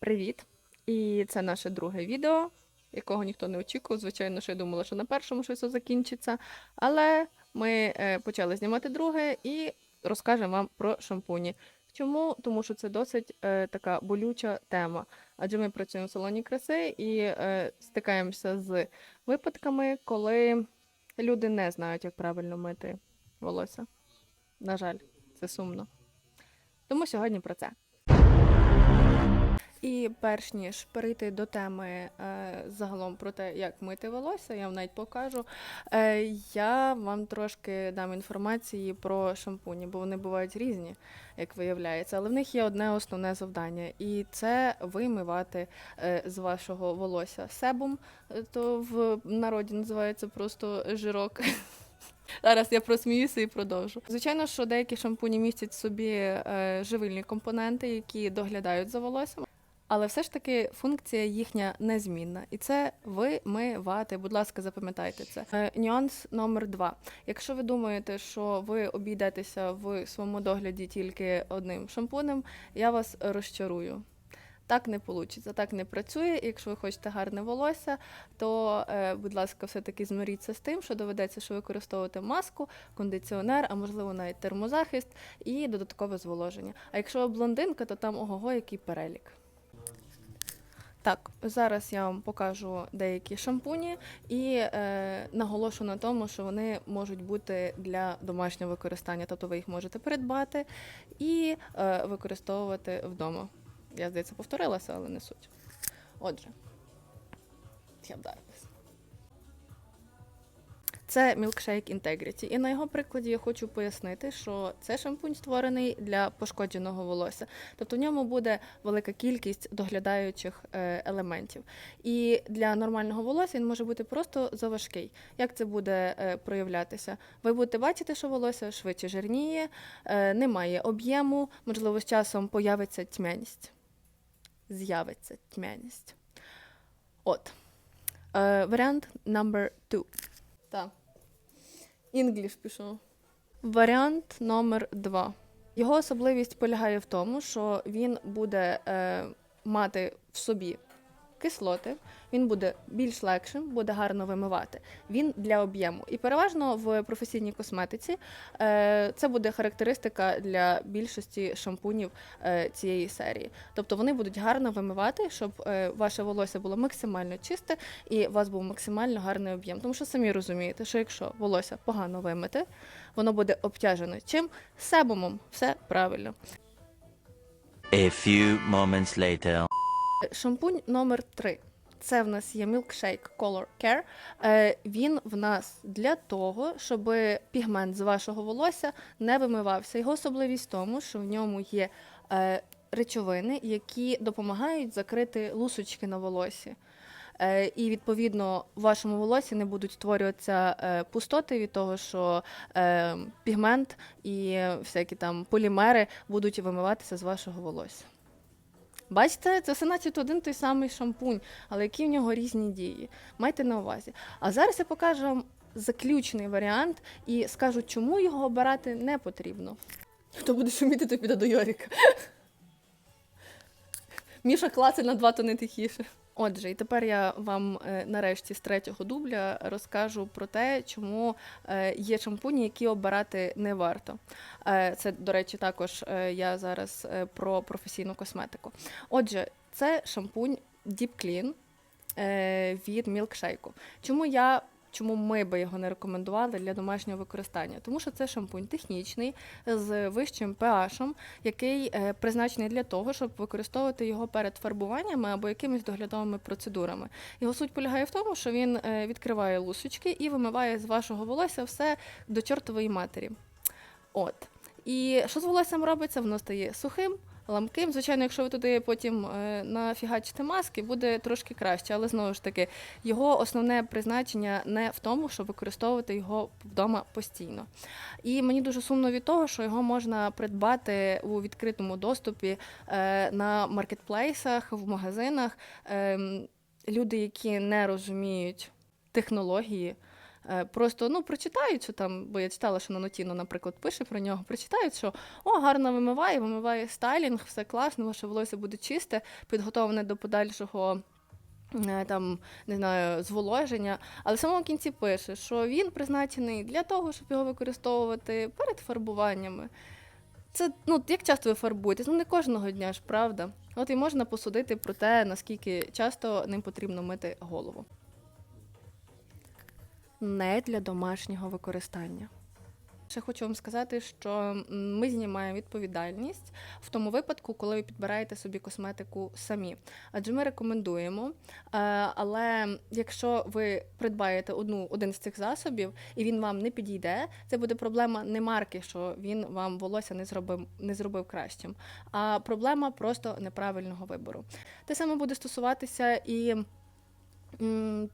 Привіт! І це наше друге відео, якого ніхто не очікував. Звичайно, що я думала, що на першому щось закінчиться. Але ми е, почали знімати друге і розкажемо вам про шампуні. Чому? Тому що це досить е, така болюча тема. Адже ми працюємо в салоні краси і е, стикаємося з випадками, коли люди не знають, як правильно мити волосся. На жаль, це сумно. Тому сьогодні про це. І перш ніж перейти до теми е, загалом про те, як мити волосся, я вам навіть покажу. Е, я вам трошки дам інформації про шампуні, бо вони бувають різні, як виявляється. Але в них є одне основне завдання, і це вимивати е, з вашого волосся себум, е, то в народі називається просто жирок. Зараз я просміюся і продовжу. Звичайно, що деякі шампуні містять в собі е, живильні компоненти, які доглядають за волоссям. Але все ж таки функція їхня незмінна, і це вимивати. Будь ласка, запам'ятайте це. Е, нюанс номер два. Якщо ви думаєте, що ви обійдетеся в своєму догляді тільки одним шампунем, я вас розчарую. Так не вийде, так не працює. Якщо ви хочете гарне волосся, то, е, будь ласка, все-таки змиріться з тим, що доведеться, що використовувати маску, кондиціонер, а можливо навіть термозахист і додаткове зволоження. А якщо ви блондинка, то там ого-го, який перелік. Так, зараз я вам покажу деякі шампуні і е, наголошу на тому, що вони можуть бути для домашнього використання, тобто ви їх можете придбати і е, використовувати вдома. Я, здається, повторилася, але не суть. Отже, я вдарилась. Це Milkshake Integrity. І на його прикладі я хочу пояснити, що це шампунь створений для пошкодженого волосся. Тобто в ньому буде велика кількість доглядаючих е, елементів. І для нормального волосся він може бути просто заважкий. Як це буде е, проявлятися? Ви будете бачити, що волосся швидше жирніє, е, немає об'єму, можливо, з часом появиться тьмяність. З'явиться тьмяність. От. Варіант number two. Так. English пішов. Варіант номер два. Його особливість полягає в тому, що він буде е, мати в собі кислоти, він буде більш легшим, буде гарно вимивати. Він для об'єму. І переважно в професійній косметиці е, це буде характеристика для більшості шампунів е, цієї серії. Тобто вони будуть гарно вимивати, щоб е, ваше волосся було максимально чисте і у вас був максимально гарний об'єм. Тому що самі розумієте, що якщо волосся погано вимити, воно буде обтяжено чим себумом. Все правильно. A few moments later. Шампунь номер 3 Це в нас є Milkshake Color Care. Е, він в нас для того, щоб пігмент з вашого волосся не вимивався. Його особливість в тому, що в ньому є е, речовини, які допомагають закрити лусочки на волосі. Е, і відповідно в вашому волосі не будуть створюватися пустоти від того, що пігмент і всякі там полімери будуть вимиватися з вашого волосся. Бачите, це все начебто один той самий шампунь, але які в нього різні дії. Майте на увазі. А зараз я покажу вам заключний варіант і скажу, чому його обирати не потрібно. Хто буде шуміти, то піде до Йоріка. Міша клацає на два тони тихіше. Отже, і тепер я вам е, нарешті з третього дубля розкажу про те, чому е, є шампуні, які обирати не варто. Е, Це, до речі, також я зараз про професійну косметику. Отже, це шампунь Deep Clean від мілкшейку. Чому я Чому ми би його не рекомендували для домашнього використання? Тому що це шампунь технічний з вищим pH, який е, призначений для того, щоб використовувати його перед фарбуваннями або якимись доглядовими процедурами. Його суть полягає в тому, що він е, відкриває лусочки і вимиває з вашого волосся все до чортової матері. От. І що з волоссям робиться? Воно стає сухим, ламким. Звичайно, якщо ви туди потім е, нафігачите маски, буде трошки краще. Але знову ж таки, його основне призначення не в тому, щоб використовувати його вдома постійно. І мені дуже сумно від того, що його можна придбати у відкритому доступі е, на маркетплейсах, в магазинах. Ем, Люди, які не розуміють технології. Е, просто ну, прочитають, що там, бо я читала, що Нанотіно, наприклад, пише про нього, прочитають, що о, гарно вимиває, вимиває стайлінг, все класно, ваше волосся буде чисте, підготовлене до подальшого. е, Там не знаю, зволоження, але в самому кінці пише, що він призначений для того, щоб його використовувати перед фарбуваннями. Це ну як часто ви фарбуєтесь? Ну не кожного дня ж, правда. От і можна посудити про те, наскільки часто ним потрібно мити голову. Не для домашнього використання. Ще хочу вам сказати, що ми знімаємо відповідальність в тому випадку, коли ви підбираєте собі косметику самі. Адже ми рекомендуємо. е, Але якщо ви придбаєте одну один з цих засобів і він вам не підійде, це буде проблема не марки, що він вам волосся не зробив не зробив кращим, а проблема просто неправильного вибору. Те саме буде стосуватися і.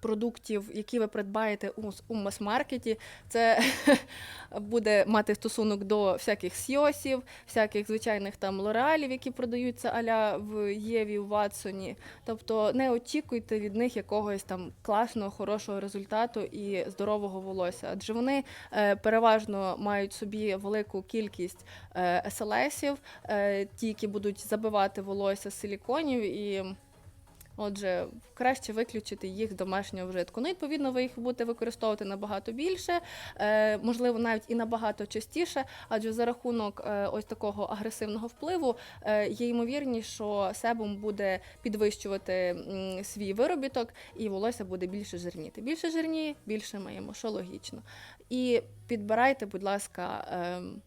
Продуктів, які ви придбаєте у, у мас-маркеті, це буде мати стосунок до всяких сйосів, всяких звичайних там лореалів, які продаються аля в Єві, в Ватсоні. Тобто не очікуйте від них якогось там класного, хорошого результату і здорового волосся. Адже вони е, переважно мають собі велику кількість е, СЛСів, е, ті, які будуть забивати волосся з силіконів і. Отже, краще виключити їх з домашнього вжитку. Ну, відповідно, ви їх будете використовувати набагато більше, е, можливо, навіть і набагато частіше, адже за рахунок е, ось такого агресивного впливу е, є ймовірність, що себум буде підвищувати свій виробіток, і волосся буде більше жирніти. Більше жирні, більше маємо, що логічно. І підбирайте, будь ласка,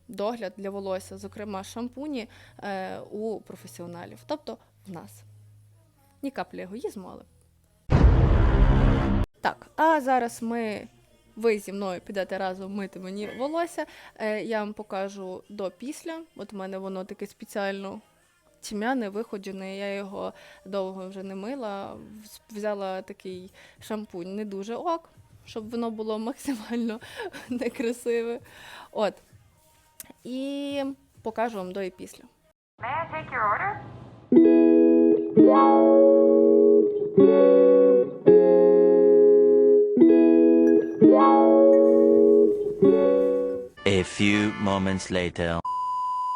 догляд для волосся, зокрема шампуні, у професіоналів, тобто в нас. Ні каплі егоїзму, але. Так, а зараз ми. Ви зі мною підете разом мити мені волосся. Е, я вам покажу до після. От у мене воно таке спеціально тьмяне, виходжене. Я його довго вже не мила. Взяла такий шампунь не дуже ок, щоб воно було максимально некрасиве. От. І покажу вам до і після. May I take your order? A few moments later.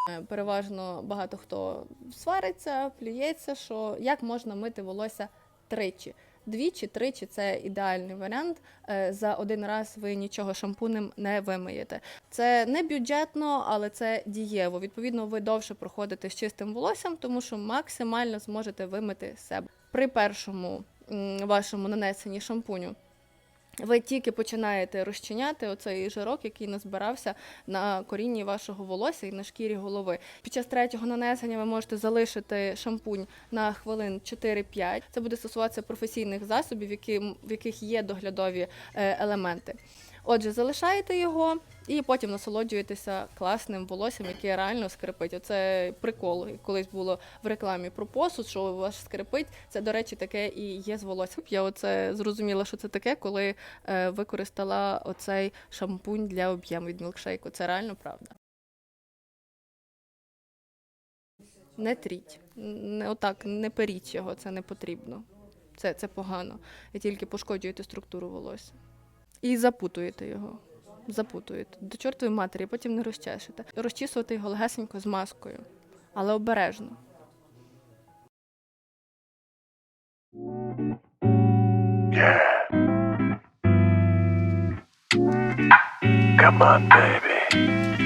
Е, Переважно багато хто свариться, плюється, що як можна мити волосся тричі. Двічі, тричі це ідеальний варіант. Е, За один раз ви нічого шампунем не вимиєте. Це не бюджетно, але це дієво. Відповідно, ви довше проходите з чистим волоссям, тому що максимально зможете вимити себе. При першому вашому нанесенні шампуню ви тільки починаєте розчиняти оцей жирок, який назбирався на корінні вашого волосся і на шкірі голови. Під час третього нанесення ви можете залишити шампунь на хвилин 4-5. Це буде стосуватися професійних засобів, які, в яких є доглядові е, елементи. Отже, залишаєте його і потім насолоджуєтеся класним волоссям, яке реально скрипить. Оце прикол. Колись було в рекламі про посуд, що у вас скрипить. Це, до речі, таке і є з волоссям. Я оце зрозуміла, що це таке, коли е, використала оцей шампунь для об'єму від мілкшейку. Це реально правда. Не тріть. Не, отак, не періть його, це не потрібно. Це, це погано. Ви тільки пошкоджуєте структуру волосся. І запутуєте його. Запутуєте. До чортової матері, потім не розчешете. Розчісувати його легесенько з маскою, але обережно. Come on, baby.